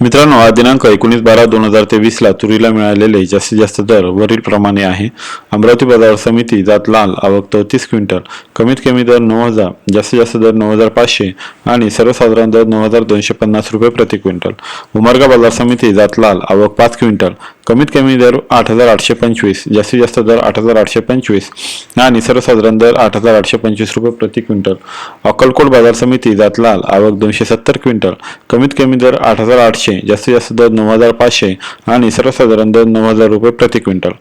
मित्रांनो हा दिनांक एकोणीस बारा दोन हजार तेवीसला तुरीला मिळालेले जास्तीत जास्त दर वरील प्रमाणे आहे. अमरावती बाजार समिती जात लाल आवक चौतीस क्विंटल. कमीत कमी दर नऊ हजार जास्तीत जास्त दर नऊ हजार पाचशे आणि सर्वसाधारण दर नऊ हजार दोनशे पन्नास रुपये प्रति क्विंटल. उमरगा बाजार समिती जात लाल आवक पाच क्विंटल. कमीत कमी दर आठ हजार आठशे पंचवीस जास्तीत जास्त दर आठ हजार आठशे पंचवीस आणि सर्वसाधारण दर आठ हजार आठशे पंचवीस रुपये प्रति क्विंटल. अक्कलकोट बाजार समिती जात लाल आवक दोनशे सत्तर क्विंटल. कमीत कमी दर आठ हजार आठशे जास्तीत जास्त दर नऊ हजार पाचशे आणि सर्वसाधारण दर नऊ हजार रुपये प्रति क्विंटल.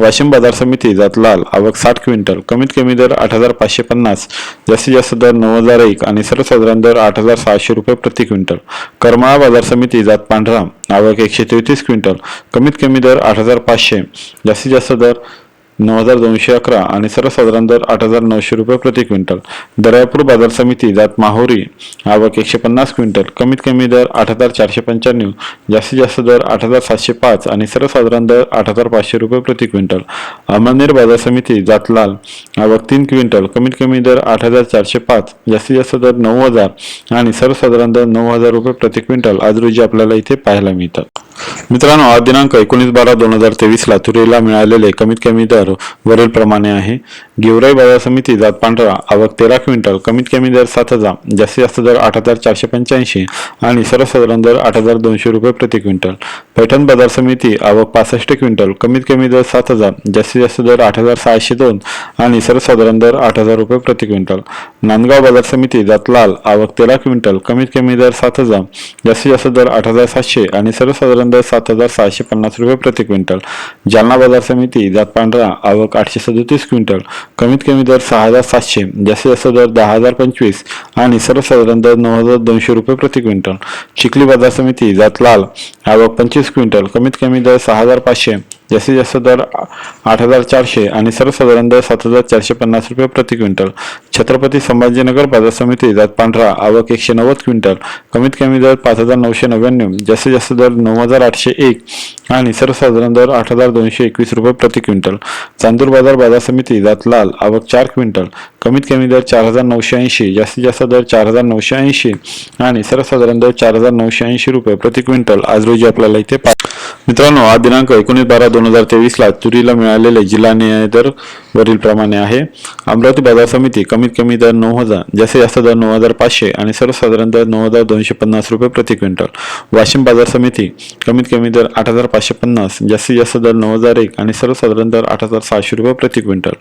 वाशिम बाजार समिती जात लाल आवक साठ क्विंटल. कमीत कमी दर आठ हजार पाचशे पन्नास जास्तीत जास्त दर नऊ हजार एक आणि सर्वसाधारण दर आठ हजार सहाशे रुपये प्रति क्विंटल. करमाळा बाजार समिती जात पांढरा आवक एकशे तेहतीस क्विंटल. कमीत कमी दर आठ हजार पाचशे. जास्तीत जास्त दर नऊ हजार दोनशे अकरा आणि सर्वसाधारण दर आठ हजार नऊशे रुपये प्रति क्विंटल. दर्यापूर बाजार समिती जात माहोरी आवक एकशे पन्नास क्विंटल. कमीत कमी दर आठ हजार चारशे पंच्याण्णव. जास्तीत जास्त दर आठ हजार सातशे पाच आणि सर्वसाधारण दर आठ हजार पाचशे रुपये प्रति क्विंटल. अमळनेर बाजार समिती जात लाल आवक तीन क्विंटल. कमीत कमी दर आठ हजार चारशे पाच. जास्तीत जास्त दर नऊ हजार आणि सर्वसाधारण दर नऊ हजार रुपये प्रति क्विंटल. आज रोजी आपल्याला इथे पाहायला मिळतात. मित्रांनो आज दिनांक एकोणीस बारा दोन हजार तेवीसला तुरीला मिळालेले कमीत कमी दर वरील प्रमाणे आहे. गेवराई बाजार समिती जात पांढरा आवक तेरा क्विंटल कमीत कमी दर सात हजार जास्तीत जास्त दर आठ हजार चारशे पंच्याऐंशी आणि सर्वसाधारण दर आठ हजार दोनशे रुपये प्रति क्विंटल. पैठण बाजार समिती आवक पासष्ट क्विंटल कमीत कमी दर सात हजार जास्तीत जास्त दर आठ हजार सहाशे दोन आणि सर्वसाधारण दर आठ हजार रुपये प्रति क्विंटल. नांदगाव बाजार समिती जातलाल आवक तेरा क्विंटल कमीत कमी दर सात हजार जास्तीत जास्त दर आठ हजार सातशे आणि सर्वसाधारण दर सात हजार सहाशे पन्नास रुपये प्रति क्विंटल. जालना बाजार समिती जात पांढरा आवक आठशे सदोतीस क्विंटल. कमीत कमी दर सहा हजार सातशे जास्तीत जास्त दर दहा हजार पंचवीस आणि सर्वसाधारण दर नऊ हजार दोनशे रुपये प्रति क्विंटल. चिखली बाजार समिती जात लाल आवक पंचवीस क्विंटल. कमीत कमी दर सहा हजार पाचशे जास्तीत जास्त दर आठ हजार चारशे आणि सर्वसाधारण दर सात हजार चारशे पन्नास रुपये प्रति क्विंटल. छत्रपती संभाजीनगर बाजार समिती जात पांढरा आवक एकशे नव्वद क्विंटल. कमीत कमी दर पाच हजार नऊशे नव्याण्णव. जास्तीत जास्त दर नऊ हजार आठशे एक आणि सर्वसाधारण दर आठ हजार दोनशे एकवीस रुपये प्रति क्विंटल. चांदूर बाजार बाजार समिती जात लाल आवक चार क्विंटल. कमीत कमी दर चार हजार नऊशे ऐंशी. जास्तीत जास्त दर चार हजार नऊशे ऐंशी आणि सर्वसाधारण दर चार हजार नऊशे ऐंशी रुपये प्रति क्विंटल. आज रोजी आपल्याला इथे पाच मित्रांनो हा दिनांक एकोणीस बारा दोन हजार तेवीसला तुरीला मिळालेले जिल्हा न्याय दर वरील प्रमाणे आहे. अमरावती बाजार समिती कमीत कमी दर नऊ हजार जास्तीत जास्त दर नऊ हजार पाचशे आणि सर्वसाधारण दर नऊ हजार दोनशे पन्नास रुपये प्रति क्विंटल. वाशिम बाजार समिती कमीत कमी दर आठ हजार पाचशे पन्नास जास्तीत जास्त दर नऊ हजार एक आणि सर्वसाधारण दर आठ हजार सहाशे रुपये प्रति क्विंटल.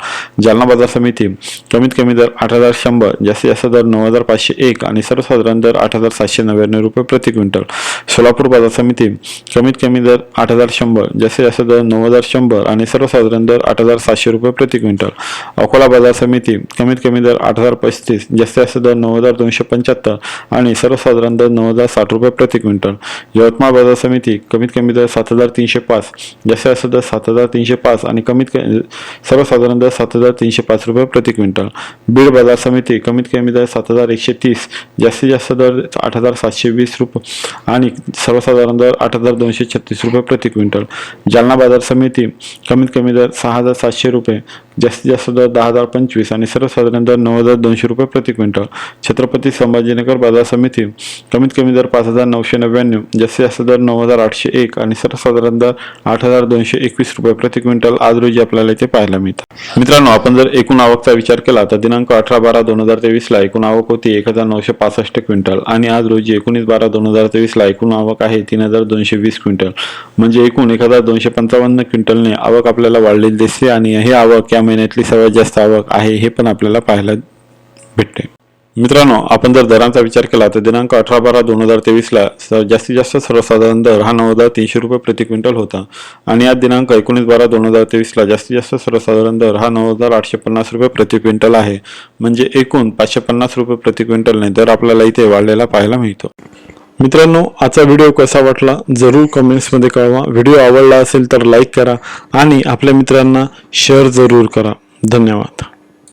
जालना बाजार समिती कमीत कमी दर आठ हजार शंभर जास्तीत जास्त दर नऊ हजार पाचशे एक आणि सर्वसाधारण दर आठ हजार सातशे नव्याण्णव रुपये प्रति क्विंटल. सोलापूर बाजार समिती कमीत कमी दर आठ हजार शंभर जास्तीत जास्त दर नऊ हजार शंभर आणि सर्वसाधारण दर आठ हजार सातशे रुपये प्रति क्विंटल. अकोला बाजार समिती कमीत कमी दर आठ हजार पस्तीस जास्तीत जास्त दर नऊ हजार दोनशे पंच्याहत्तर आणि सर्वसाधारण दर नऊ हजार साठ रुपये प्रति क्विंटल. यवतमाळ बाजार समिती कमीत कमी दर सात हजार तीनशे पाच जास्तीत जास्त दर सात हजार तीनशे पाच आणि कमीत कमी सर्वसाधारण दर सात हजार तीनशे पाच रुपये प्रति क्विंटल. बीड बाजार समिती कमीत कमी दर सात हजार एकशे तीस जास्तीत जास्त दर आठ हजार सातशे वीस रुपये आणि सर्वसाधारण दर आठ हजार दोनशे छत्तीस रुपये प्रति क्विंटल. जालना बाजार समिती कमीत कमी दर सहा हजार सातशे रुपये जास्तीत जास्त दर दहा हजार पंचवीस आणि सर्वसाधारण दर नऊ हजार दोनशे रुपये प्रति क्विंटल. छत्रपती संभाजीनगर बाजार समिती कमीत कमी दर पाच हजार नऊशे नव्याण्णव जास्तीत जास्त दर नऊ हजार आठशे एक आणि सर्वसाधारण दर आठ हजार दोनशे एकवीस रुपये प्रति क्विंटल आज रोजी आपल्याला इथे पाहायला मिळतात. मित्रांनो आपण जर एकूण आवकचा विचार केला तर दिनांक अठरा बारा दोन हजार तेवीसला एकूण आवक होती एक हजार नऊशे पासष्ट क्विंटल आणि आज रोजी एकोणीस बारा दोन हजार तेवीसला एकूण आवक आहे तीन हजार दोनशे वीस क्विंटल. म्हणजे एकूण एक हजार दोनशे पंचावन्न क्विंटलने आवक आपल्याला वाढलेली दिसते आणि ही आवक या महिन्यातली सर्वात जास्त आवक आहे हे पण आपल्याला पाहायला भेटते. मित्रांनो आपण जर दरांचा विचार केला तर दिनांक अठरा बारा दोन हजार तेवीसला जास्तीत जास्त सर्वसाधारण दर हा नऊ हजार तीनशे रुपये प्रति क्विंटल होता. आणि आज दिनांक एकोणीस बारा दोन हजार तेवीसला जास्तीत जास्त सर्वसाधारण दर हा नऊ हजार आठशे पन्नास रुपये प्रति क्विंटल आहे. म्हणजे एकूण पाचशे पन्नास रुपये प्रति क्विंटलने दर आपल्याला इथे वाढलेला पाहायला मिळतो. मित्रांनो आजचा व्हिडिओ कसा वाटला जरूर कमेंट्समध्ये कळवा. व्हिडिओ आवडला असेल तर लाईक करा आणि आपल्या मित्रांना शेअर जरूर करा. धन्यवाद.